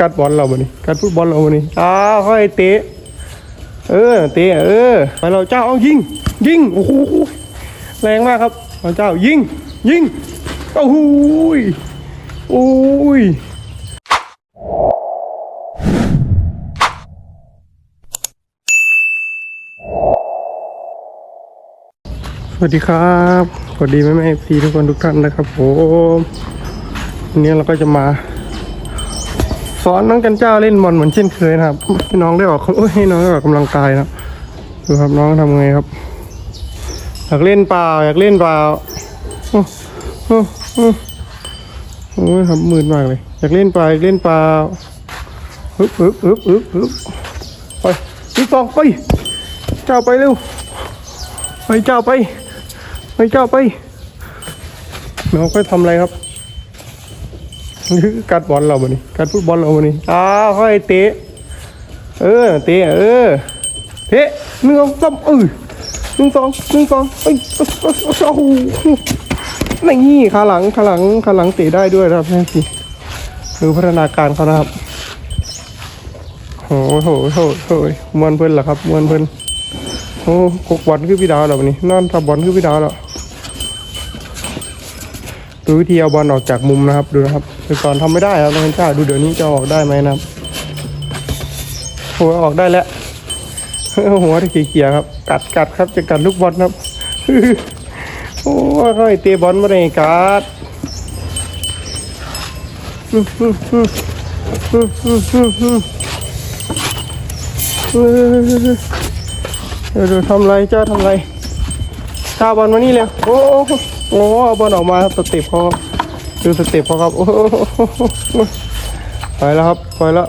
กัดบอลเราบ่นี่กัดฟุตบอลเราบ่นี่อ้าวค่อยเตะ เออเตะเออไปเราเจ้าเอายิง ยิงโอ้โหแรงมากครับเราเจ้ายิง ยิงโอ้โหยโอ้ยสวัสดีครับสวัสดีแม่แม่พีทุกคนทุกท่านนะครับผมวันนี้เราก็จะมา สอนน้องจันเจ้าเล่นบอลเหมือนเช่นเคยนะครับให้น้องได้ออกโอ้ยให้น้องได้ออกกำลังกายนะดูครับน้องทำไงครับอยากเล่นเปล่าอยากเล่นเปล่าโอ้โอ้โอ้โอ้ยทำมืดมากเลย อยากเล่นเปล่าอยากเล่นเปล่าฮึบฮึบฮึบฮึบฮึบไปพี่ฟองไปเจ้าไปเร็วไปเจ้าไปไปเจ้าไปน้องไปทำอะไรครับ กัดบอลเราบ่นี่กัดฟุตบอลเราบ่นี่อ้าวค่อยเตะ เออเตะเออเตะหนึ่งสองสามเออหนึ่งสองหนึ่งสองเอ้ยโอ้โหนี่ขาหลังขาหลังขาหลังเตะได้ด้วยนะครับแม่พี่ดูพัฒนาการเขานะครับโอ้โหโหโหมวนเพิ่นเหรอครับมวนเพิ่นโอ้กกบอลคือพี่ดาวเหรอวันนี้นอนทับบอลคือพี่ดาวเหรอดูวิธีเอาบอลออกจากมุมนะครับดูนะครับ แต่ก่อนทำไม่ได้ครับน้องจ้าดูเดี๋ยวนี้จะออกได้ไหมนะครับหัวออกได้แล้วหัวที่เกียร์ครับ กัดกัดครับจะกัดลูกบอลครับโอ้ยเขาให้เตะบอลมาได้กัดเดี๋ยวทำไรจ้าทำไรตาบอลมานี่เลยโอ้โหเอาบอลออกมาครับสเต็ปเขา ดูสเต็ปเขาครับโอ้ไปแล้วครับไปแล้ว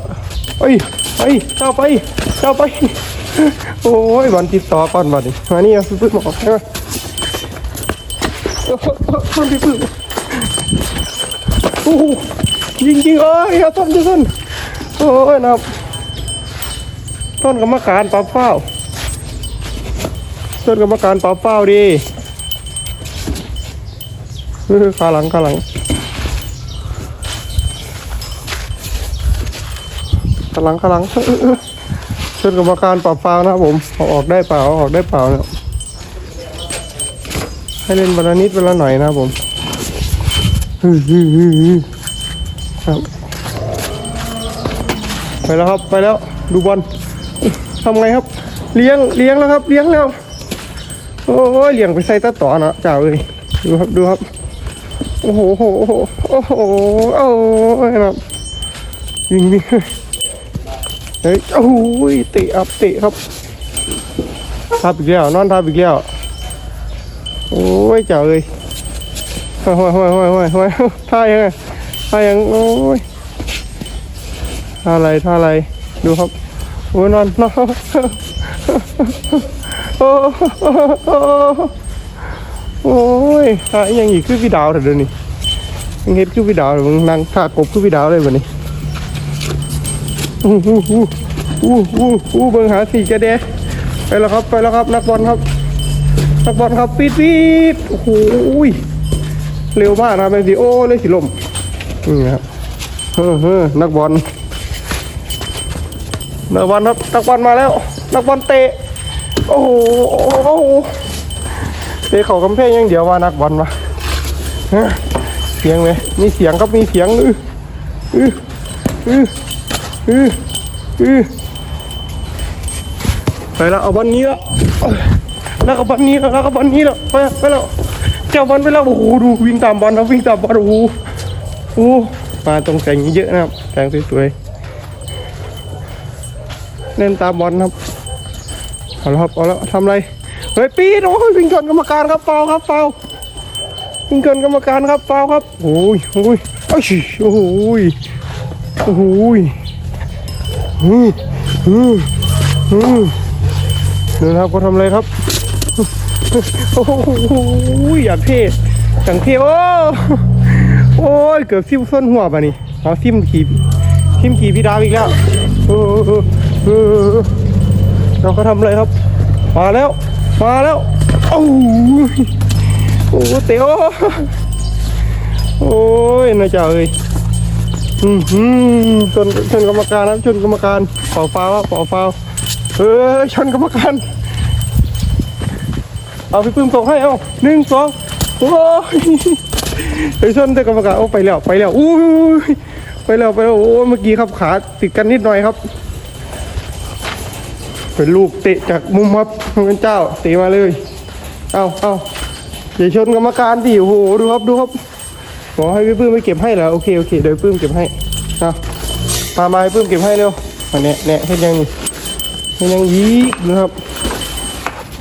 เอ้ยไปเจ้าไปเจ้าไป โอ้ยบอลติดต่อก่อนบอลดิมานี่เอาปึ๊บๆมาออกใช่ไหมโอ้โหบอลติดปึ๊บโอ้ยิงยิงเอ้ยเอาต้นจะต้นโอ้ยนะครับต้นกรรมการปรับเฝ้าต้นกรรมการป่าเป้าดีเออขาหลังขาหลัง ขาหลังขาหลังเออเออต้นกรรมการป่าเป้านะครับผมเอาออกได้เปล่าเอาออกได้เปล่าเนี่ยให้เล่นวันละนิดวันละหน่อยนะครับผมครับไปแล้วครับไปแล้วดูบอลทำไงครับ เลี้ยงเลี้ยงแล้วครับ เลี้ยงแล้วโอ้ยเลี้ยงไปใส่ตะต่อเนาะเจ้าเอ้ยดูครับดูครับโอ้โหโอ้โหโอ้โหโอ้โหนะครับยิงยิง เฮ้ยโอ้โหเตะอับเตะครับทับอีกแล้วนอนทับอีกแล้วโอ้ยเจ้าเอ้ยห้อยห้อยห้อยห้อยห้อยห้อยท่ายังไงท่ายังโอ้ยท่าอะไรท่าอะไรดูครับโอ้ยนอนนอนโอ้โอ้โอ้ยหายังอีกคือพี่ดาวเถอะเดี๋ยวนี้ยังเฮ็ดคือพี่ดาวเลยมึงนั่งท่ากบคือพี่ดาวเลยวันนี้ อู้หูอู้อู้อู้อู้เบิ่งหาสี่กระเดะไปแล้วครับไปแล้วครับนักบอลครับนักบอลครับปีดปีดโอ้โหยเร็วมากนะแม่สิโอ้เลยสิลมนี่ครับเฮ้อเฮ้อนักบอลนักบอลครับนักบอลมาแล้ว นักบอลเตะโอ้โหโอ้โหเตะเข่ากำแพงย่างเดี๋ยวว่านักบอลวะฮะเสียงเลยมีเสียงครับมีเสียงอืออืออือ อืออือไปแล้วเอาบอลนี้แล้วแล้วก็บอลนี้แล้วแล้วก็บอลนี้แล้วไปไปแล้วเจ้าบอลไปแล้วโอ้โหดูวิ่งตามบอลนะวิ่งตามบอลโอ้โหโอ้มาตรงแสงเยอะนะครับแสงสวยๆเล่นตามบอลครับเอาละครับเอาละทำอะไรเฮ้ยปีดโอ้ยวิ่งชนกรรมการครับเปล่าครับเปล่าวิ่งชนกรรมการครับเปล่าครับโอ้ยโอ้ยโอ้ยโอ้ยโอ้ย เดี๋ยวนครับเขาทำอะไรครับ โอ้ยอยากเท่อย่างเทโอ้โอ้ยเกือบซิ้มส้นหัวป่ะนี่เอาซิ้มขี่ซิ้มขี่พี่ดาวอีกแล้วเออเออเออเราก็ทำอะไรครับ มาแล้ว มาแล้วโอ้โอ้เต๋อโอ้ยนะเจ้าเอ้ย อืมอืมชนชนกรรมการครับชนกรรมการเป่าฟาวครับเป่าฟาวเออชนกรรมการ เอาพี่ปื้มส่งให้เอาหนึ่งสองโอ้ยไปชนแต่กรรมการโอ้ไปแล้วไปแล้วอู้ยไปแล้วไปแล้วโอ้เมื่อกี้ครับขาติดกันนิดหน่อยครับเป็นลูกเตะจากมุมครับเป็นเจ้าเตะมาเลย เอาเอาอย่าชนกรรมการดิโอ้โหดูครับดูครับ หมอให้พี่ปื้มไปเก็บให้แล้วโอเคโอเคเดี๋ยวปื้มเก็บให้เอาพามาให้ปื้มเก็บให้เร็วมาเนี่ยเนี่ยให้ยังให้ยังยีกนะครับ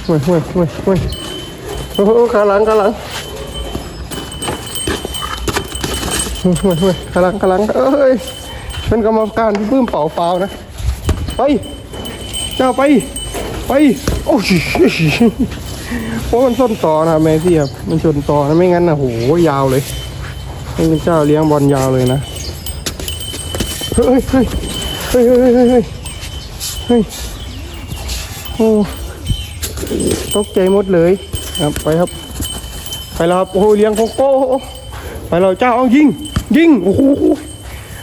ห่วยห่วยห่วยห่วยโอ้โหขาหลังขาหลังห่วยห่วยห่วยขาหลังขาหลังเอ้ยเป็นกรรมการพี่ปื้มเป่าฟานะไปเจ้าไปไปโอ้ยเพราะมันส้นต่อนะแม่พี่ครับมันชนต่อนะไม่งั้นนะโหยาวเลย นี่เป็นเจ้าเลี้ยงบอลยาวเลยนะ เฮ้ยเฮ้ยเฮ้ยเฮ้ยเฮ้ยเฮ้ยเฮ้ยโอ้ตกใจหมดเลยครับไปครับ ไปแล้วครับโอ้เลี้ยงโกโก้ไปเราเจ้าเอายิง ยิงโอ้โห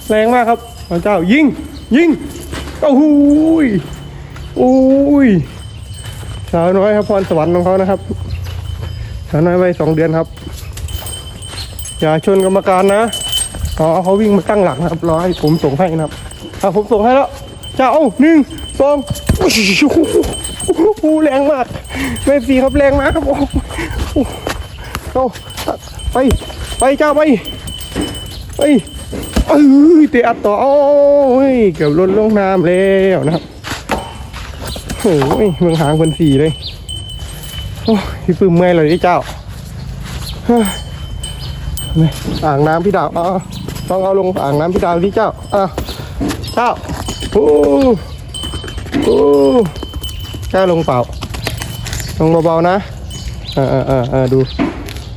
แรงมากครับเราเจ้ายิง ยิงโอ้โหยอุ้ยสาวน้อยครับพรสวรรค์ของเขานะครับสาวน้อยวัยสองเดือนครับ อย่าชนกรรมการนะอ๋อเขาวิ่งมาตั้งหลักนะครับรอให้ผมส่งให้นะครับอะผมส่งให้แล้วจ้าเอาหนึ่งสองโอ้โหแรงมากไม่ฟีครับแรงมากครับโอ้โหเอาไปไปเจ้าไปไปเอ้ยเตะอัดต่อโอ้ยเกือบล้นลงน้ำแล้วนะครับโอ้ยเมืองหางเป็นสีเลยโอ้ยพี่ปื้มเมื่อยเลยเจ้า อ่างน้ำพี่ดาวเอต้องเอาลงอ่างน้ำพี่ดาวที่เจ้าอะเจ้าโอ้โอ้เจ้าลงเปล่าลงเบาๆนะเออเออเออเออดู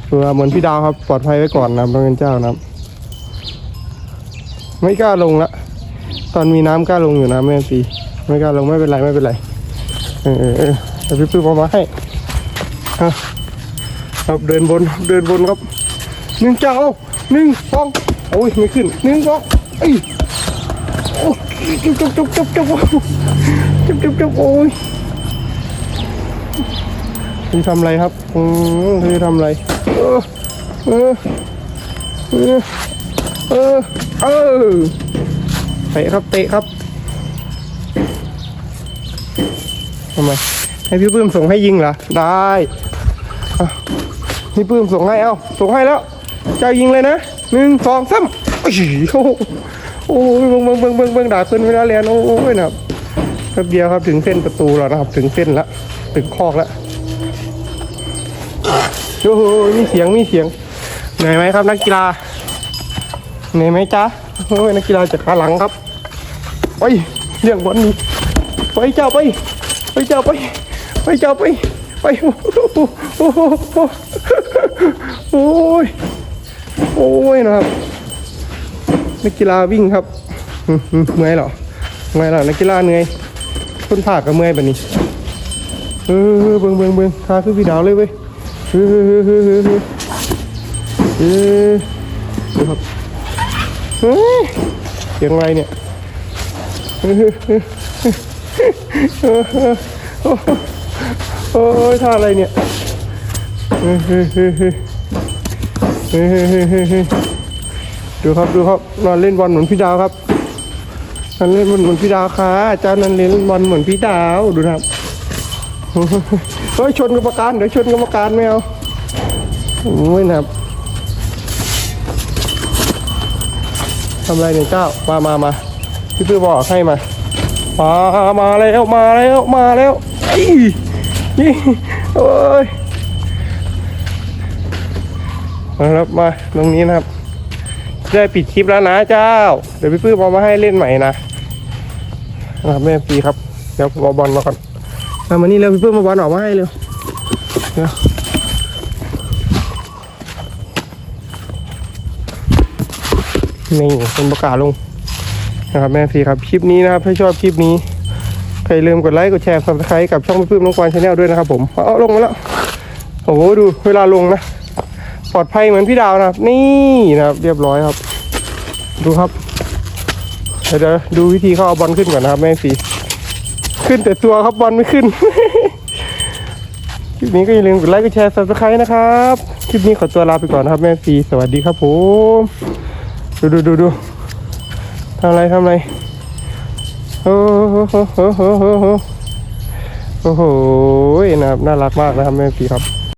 ดูเหมือนพี่ดาวครับปลอดภัยไว้ก่อนนะครับต้องเป็นเจ้านะไม่กล้าลงละตอนมีน้ำกล้าลงอยู่นะแม่ปีไม่กล้าลงไม่เป็นไรไม่เป็นไรเออเออเออพี่ปื้มเอามาให้ครับเดินบนเดินบนครับ หนึ่งเจ้าเอาหนึ่งสองโอ้ยไม่ขึ้นหนึ่งสองเอ้โอ้ยจุ๊บจุ๊บจุ๊บจุ๊บจุ๊บจุ๊บจุ๊บจุ๊บโอ้ยคือทำอะไรครับอืมคือทำอะไรเออเออเออเออเออเตะครับเตะครับทำไมให้พี่ปื้มส่งให้ยิงเหรอได้อะพี่ปื้มส่งให้เอ้าส่งให้แล้ว เจ้ายิงเลยนะหนึ่งสองสามโอ้ยโอ้โอ้ยเบิ่งเบิ่งเบิ่งเบิ่งเบิ่งด่าขึ้นเวลาเรียนโอ้ยนะครับแป๊บเดียวครับถึงเส้นประตูแล้วนะครับ ถึงเส้นละถึงคอกแล้วโอ้โหมีเสียงมีเสียงเหนื่อยไหมครับนักกีฬาเหนื่อยไหมจ๊ะโอ้ยนักกีฬาจากขาหลังครับไปเรื่องบอลนี้ไปเจ้าไปไปเจ้าไปไปเจ้าไปไปโอ้โหโอ้โหโอ้ย โอ้ยนะครับนักกีฬาวิ่งครับอืมอืมเมื่อยหรอเมื่อยหรอนักกีฬาเหนื่อยคนผ่าก็เมื่อยแบบนี้เออเบิ่งเบิ่งเบิ่งทาคือพี่ดาวเลยเว้ยเออเออเออเออเออครับเฮ้ยเสียงอะไรเนี่ยโอ้ยท่าอะไรเนี่ยเฮ้ดูครับดูครับนอนเล่นบอลเหมือนพี่ดาวครับนอนเล่นบอลเหมือนพี่ดาวค่ะเจ้านอนเล่นบอลเหมือนพี่ดาวดูนะครับเฮ้ยชนกรรมการเดี๋ยวชนกรรมการไม่เอาไม่นะครับทำไรเนี่ยเจ้ามามามาพี่พื่อบอกให้มามามาแล้วมาแล้วมาแล้วนี่โอ้ย มาครับมาตรงนี้นะครับได้ปิดคลิปแล้วนะเจ้า เดี๋ยวพี่ปื้มเอามาให้เล่นใหม่นะนะครับแม่ปีครับเดี๋ยวมเอาบอลมาก่อนเอามานี่เร็วพี่ปื้มเอาบอลออกมาให้เร็วเดี๋ยวนี่เป็นประกาศลงนะครับแม่ฟีครับคลิปนี้นะครับถ้าชอบคลิปนี้ใครลืมกดไลค์กดแชร์ซับสไครต์กับช่องพี่ปื้มน้องกวานชาแนลด้วยนะครับผมเอาลงมาแล้วโอ้โหดูเวลาลงนะ ปลอดภัยเหมือนพี่ดาวนะครับ นี่นะครับ เรียบร้อยครับ ดูครับเดี๋ยวดูวิธีเขาเอาบอลขึ้นก่อนนะครับแม่สีขึ้นแต่ตัวครับบอลไม่ขึ้น คลิปนี้ก็อย่าลืมกดไลค์กดแชร์ subscribe นะครับ คลิปนี้ขอตัวลาไปก่อนนะครับแม่สีสวัสดีครับผม ดูดูดูดูทำอะไรทำอะไรโอ้โหโอ้โหโอ้โหโอ้โหนะครับน่ารักมากนะครับแม่สีครับ